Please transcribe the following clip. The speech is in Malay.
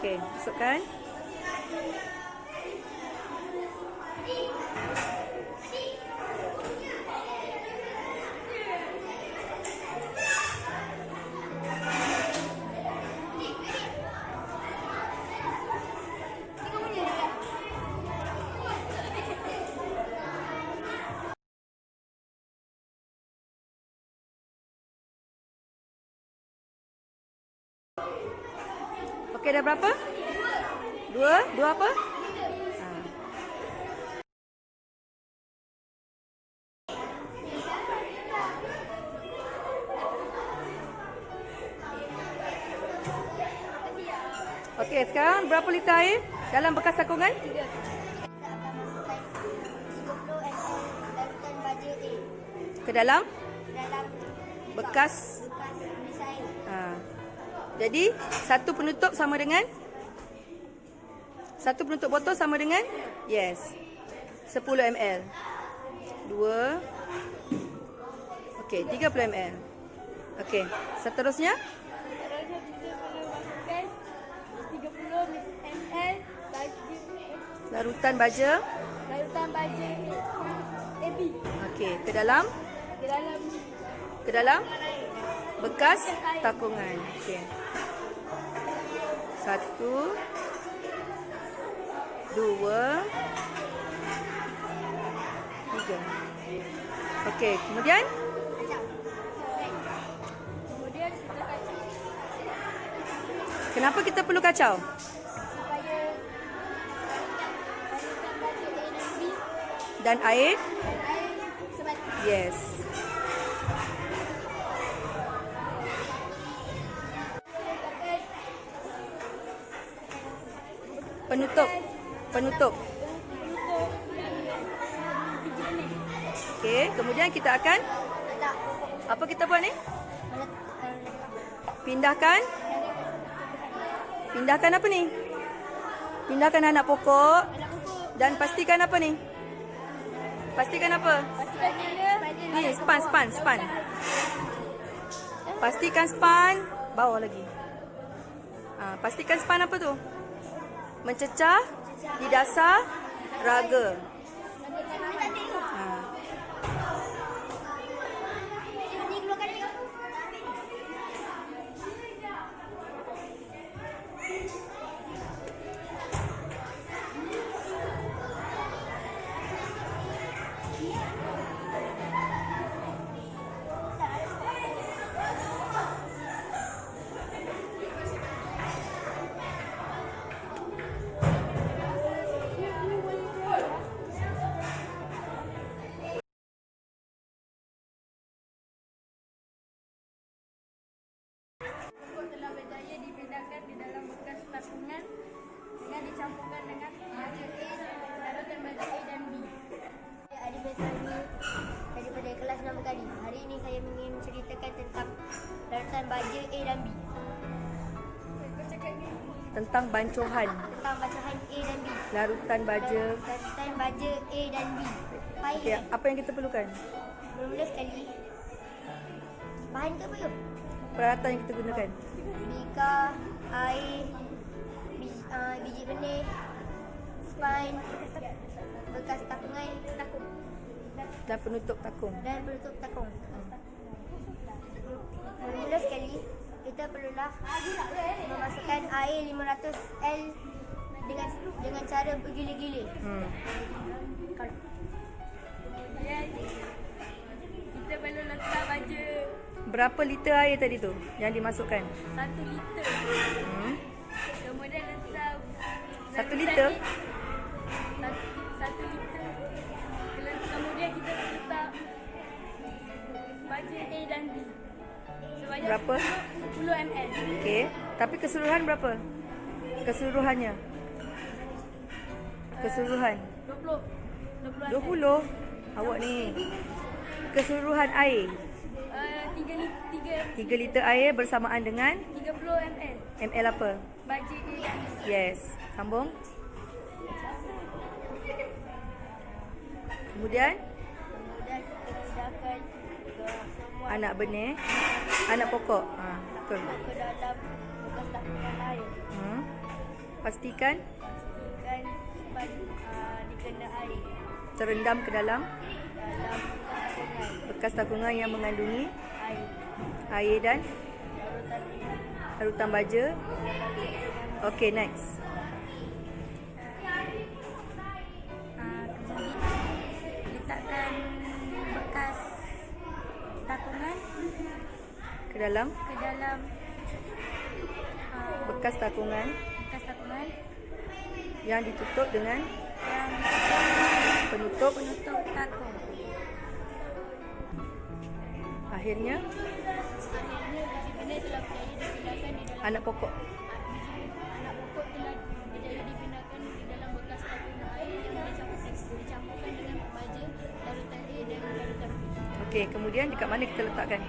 Okey, masukkan. Okey, dah berapa? Dua. Dua apa? Ha. Okey, sekarang berapa liter air dalam bekas takungan? Kita akan masukkan 30 ml larutan baja A Ke dalam dalam bekas. bekas. Ha. Jadi, satu penutup sama dengan? Satu penutup botol sama dengan? Yes. 10 ml. Dua. Okey, 30 ml. Okey, seterusnya? Seterusnya kita perlu masukkan 30 ml baju Larutan baja. larutan baja AB Okey, ke dalam? ke dalam Ke dalam? Bekas takungan. Okey. Satu. Dua. Tiga. Okey, kemudian? Kemudian kita kacau Kenapa kita perlu kacau? dan air? dan air. Yes. Penutup. Penutup. Okey, kemudian kita akan apa kita buat ni? Pindahkan. Pindahkan apa ni? Pindahkan anak pokok dan pastikan apa ni? Pastikan apa? pastikan dia span span span. Pastikan span bawah lagi. Ha, pastikan span apa tu? Mencecah di dasar raga. Tapungan dengan dicampurkan dengan baja A, larutan baja A dan B. Saya Adi Besani daripada kelas 6 kali. Hari ini saya ingin menceritakan tentang larutan baja A dan B. Tentang bancuhan Tentang bacahan A dan B. larutan baja. Larutan baja A dan B. Baik. Okey, apa yang kita perlukan? Bermula sekali. Bahan ke apa yuk? Peralatan yang kita gunakan. Bika, air, uh, biji benih, spine, bekas takungan, takung Dan penutup takung. dan penutup takung. Bermula sekali, kita perlulah memasukkan air 500 L dengan dengan cara bergila-gila. Hmm. Kemudian kita perlu letak baja Berapa liter air tadi tu yang dimasukkan? 1 liter. Hmm. Satu liter? Satu, satu liter. Kemudian kita letak baja A dan B. Sebanyak Berapa? 10 ml. Okey. Tapi keseluruhan berapa? Keseluruhannya. Keseluruhan. 20. 20 ml. 20. Awak ni. Keseluruhan air. Uh, 3 liter 3 liter air bersamaan dengan 30 ml. ml apa? Baja A dan B. Yes. Sambung. Kemudian Kemudian kita pindahkan ke semua anak benih, anak pokok. Ha, betul. ke dalam bekas tapungan air. Hmm. Pastikan pastikan baju uh, dikena air terendam ke dalam dalam bekas takungan yang mengandungi air air dan larutan baja. Okey, next. Dalam ke dalam ah, bekas takungan bekas takungan yang ditutup dengan yang penutup. penutup takung. Akhirnya Akhirnya biji bina telah berjaya dipindahkan di dalam anak pokok. anak pokok telah berjaya dipindahkan di dalam bekas takungan air yang dicampurkan, dicampurkan dengan baja larutan air dan larutan Okey, kemudian dekat mana kita letakkan?